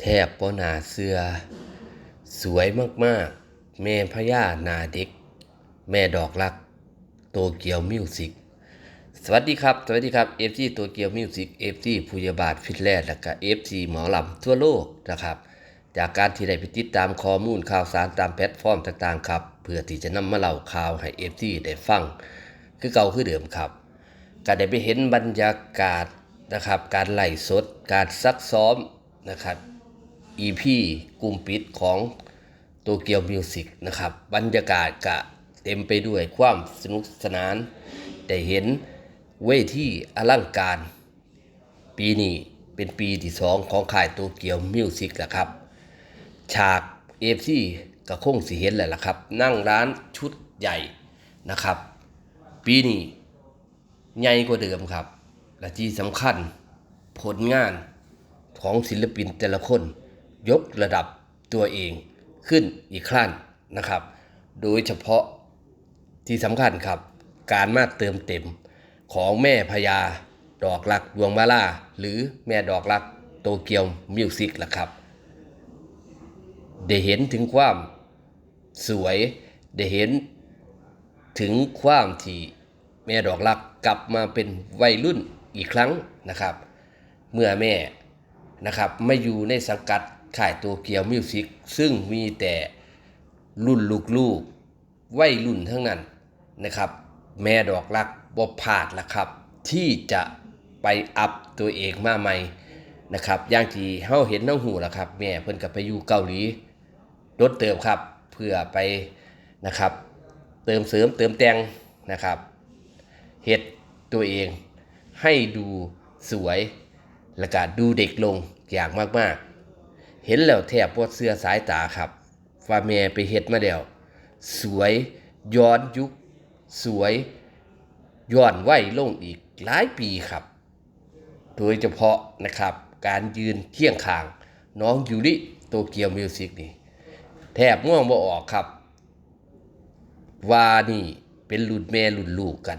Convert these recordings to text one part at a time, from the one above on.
แทบบ่น่าเชื่อ สวยมากๆ แม่พญานาเด็ก แม่ดอกรัก โตเกียวมิวสิกสวัสดีครับ สวัสดีครับ FG โตเกียวมิวสิก FG ผู้ยาบาทฟิตแลนด์และก็ FG หมอลำทั่วโลกนะครับ จากการที่ได้ไปติดตามข้อมูลข่าวสารตามแพลตฟอร์มต่างๆครับ เพื่อที่จะนำมาเล่าข่าวให้ FG ได้ฟัง คือเก่าคือเดิมครับ ก็ได้ไปเห็นบรรยากาศนะครับ การไล่สด การซักซ้อมนะครับ EP กลุ่มปิดของโตเกียวมิวสิกนะครับ บรรยากาศกะเต็มไปด้วยความสนุกสนาน ได้เห็นเวทีอลังการ ปีนี้เป็นปีที่สองของค่ายโตเกียวมิวสิกแล้วครับ ฉากเอฟซีก็คงสิเห็นแหละละครับ นั่งร้านชุดใหญ่นะครับ ปีนี้ใหญ่กว่าเดิมครับ และที่สำคัญผลงานของศิลปินแต่ละคน ยกระดับตัวเองขึ้นอีกขั้นนะครับ โดยเฉพาะที่สำคัญครับ การมาเติมเต็มของแม่พญาดอกลักดวงมาลาหรือแม่ดอกลักโตเกียวมิวสิกล่ะครับ ได้เห็นถึงความสวย ได้เห็นถึงความที่แม่ดอกรักกลับมาเป็นวัยรุ่นอีกครั้งนะครับ เมื่อแม่นะครับไม่อยู่ในสังกัด ค่ายโตเกียวมิวสิกซึ่งมีแต่รุ่นลูกๆวัยรุ่นทั้งนั้นนะครับ แม่ดอกรักบ่พลาดละครับ ที่จะไปอัพตัวเองมาใหม่นะครับอย่างที่เฮาเห็นน้องหูละครับ แม่เพิ่นก็ไปอยู่เกาหลีลดเติมครับ เพื่อไปนะครับ เติมเสริมเติมแต่งนะครับเฮ็ดตัวเองให้ดูสวยและก็ดูเด็กลงอย่างมากๆ เห็นแล้วแทบปวดเสื้อสายตาครับว่าแม่ไปเฮ็ดมาแล้วสวยย้อนยุค สวยย้อนวัยลงอีกหลายปีครับ โดยเฉพาะนะครับ การยืนเคี่ยงข้าง น้องยูริโตเกียวมิวสิกนี่แทบมองบ่ออกครับ ว่านี่เป็นรุ่นแม่รุ่นลูกกัน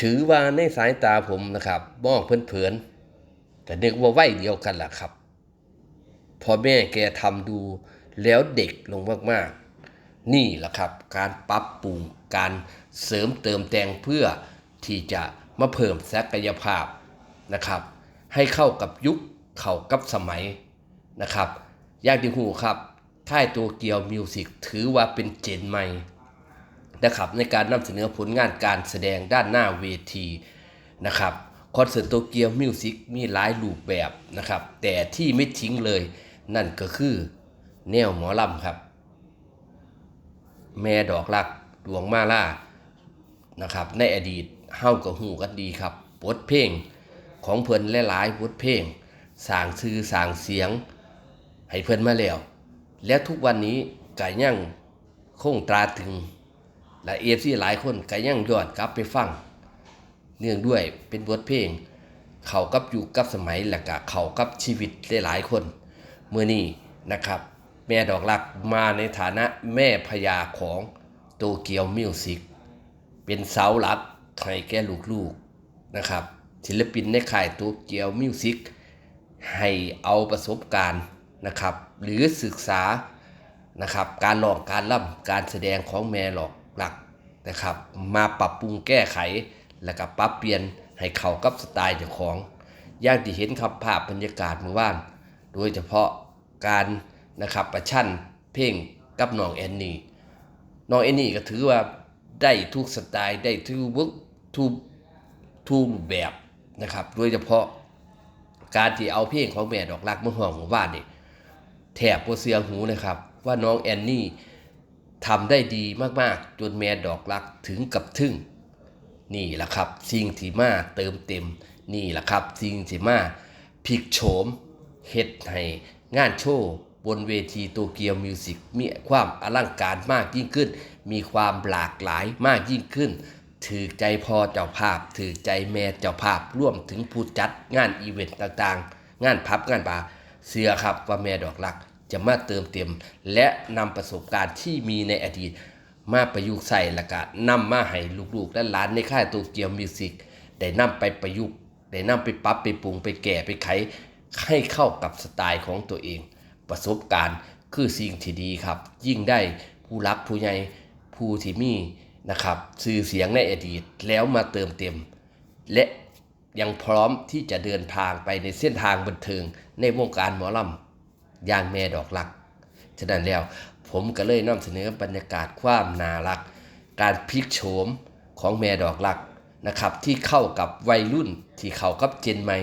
ถือว่าในสายตาผมนะครับมองเผินๆแต่นึกว่าวัยเดียวกันแหละครับ พอแม่แกทำดูแล้วเด็กลงมากๆ นี่แหละครับ การปรับปรุงการเสริมเติมแต่งเพื่อที่จะมาเพิ่มศักยภาพนะครับ ให้เข้ากับยุคเข้ากับสมัยนะครับย่างที่หูครับค่ายโตเกียวมิวสิกถือว่าเป็นเจนใหม่นะครับในการนำเสนอผลงานการแสดงด้านหน้าเวทีนะครับคอนเสิร์ตโตเกียวมิวสิกมีหลายรูปแบบนะครับ แต่ที่ไม่ทิ้งเลย นั่นก็คือ แนวหมอลำครับ แม่ดอกลักดวงมาล่านะครับ ในอดีตเฮากับหูกันดีครับบทเพลงของเพิ่นหลายๆบทเพลงสร้างชื่อสร้างเสียง ให้เพิ่นมาแล้ว แล้วทุกวันนี้ก็ยังคงตราตึงและเอฟซีหลายคนก็ยังยอนกลับไปฟัง เนื่องด้วยเป็นบทเพลง เข้ากับอยุคกับสมัยและก็เข้ากับชีวิตหลายๆคน มื่อนี้นะครับ แม่ดอกลักมาในฐานะแม่พญาของโตเกียวมิวสิกเป็นเสาหลักให้แก่ลูกๆนะครับ ศิลปินในค่ายโตเกียวมิวสิกให้เอาประสบการณ์นะครับ หรือศึกษานะครับ การหลอกการล่ำการแสดงของแม่หลอกหลักนะครับ มาปรับปรุงแก้ไข แล้วก็ปรับเปลี่ยนให้เข้ากับสไตล์เจ้าของ อย่างที่เห็นครับภาพบรรยากาศเมื่อวาน โดยเฉพาะการนะครับประชันเพลงกับน้องแอนนี่น้องแอนนี่ก็ถือว่าได้ทุกสไตล์ได้ทุกวกทุกทุกแบบนะครับโดยเฉพาะการที่เอาเพลงของแม่ดอกรักมาห้องของบ้านนี่แถบโปเสียงหูเลยครับ ว่าน้องแอนนี่ทำได้ดีมากๆ จนแม่ดอกรักถึงกับทึ่ง นี่แหละครับ สิ่งที่มาเติมเต็ม นี่แหละครับ สิ่งที่มาพลิกโฉม เฮ็ดให้งานโชว์บนเวทีโตเกียวมิวสิกมีความอลังการมากยิ่งขึ้น มีความหลากหลายมากยิ่งขึ้น ถือใจพอเจ้าภาพ ถือใจแม่เจ้าภาพร่วมถึงผู้จัดงานอีเวนต์ต่างๆ งานพับงานบาเสือครับว่าแม่ดอกรักจะมาเติมเต็ม และนำประสบการณ์ที่มีในอดีต มาประยุกต์ใส่ละก็นำมาให้ลูกๆและหลานในค่ายโตเกียวมิวสิกได้นำไปประยุกต์ได้นำไปปรับไปปรุงไปแก้ไปไข ให้เข้ากับสไตล์ของตัวเอง ประสบการณ์คือสิ่งที่ดีครับ ยิ่งได้ผู้รักผู้ใหญ่ผู้ที่มีนะครับสื่อเสียงในอดีตแล้วมาเติมเต็ม และยังพร้อมที่จะเดินทางไปในเส้นทางบันเทิงในวงการหมอลำอย่างแม่ดอกลัก ฉะนั้นแล้วผมก็เลยนำเสนอบรรยากาศความน่ารัก การพลิกโฉมของแม่ดอกลักนะครับที่เข้ากับวัยรุ่นที่เข้ากับเจนใหม่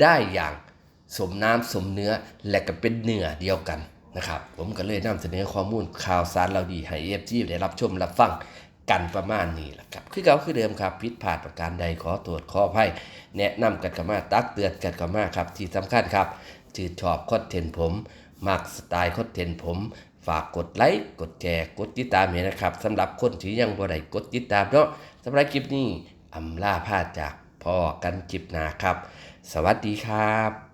ได้อย่าง สมน้ำสมเนื้อและก็เป็นเนื้อเดียวกันนะครับผมก็เลยนำเสนอข้อมูลข่าวสารเราดีให้เอฟจีได้รับชมรับฟังกันประมาณนี้แหละครับ คือเก่าคือเดิมครับผิดพลาดประการใดขอตรวจขออภัยแนะนำกันกันมาตักเตือนกันกันมาครับ ที่สำคัญครับชื่นชอบคอนเทนต์ผมมักสไตล์คอนเทนต์ผม ฝากกดไลค์กดแชร์กดติดตามให้นะครับสำหรับคนที่ยังบ่ได้กดติดตามเนาะสำหรับคลิปนี้อำลาพาจากพ่อกันคลิปหนาครับ สวัสดีครับ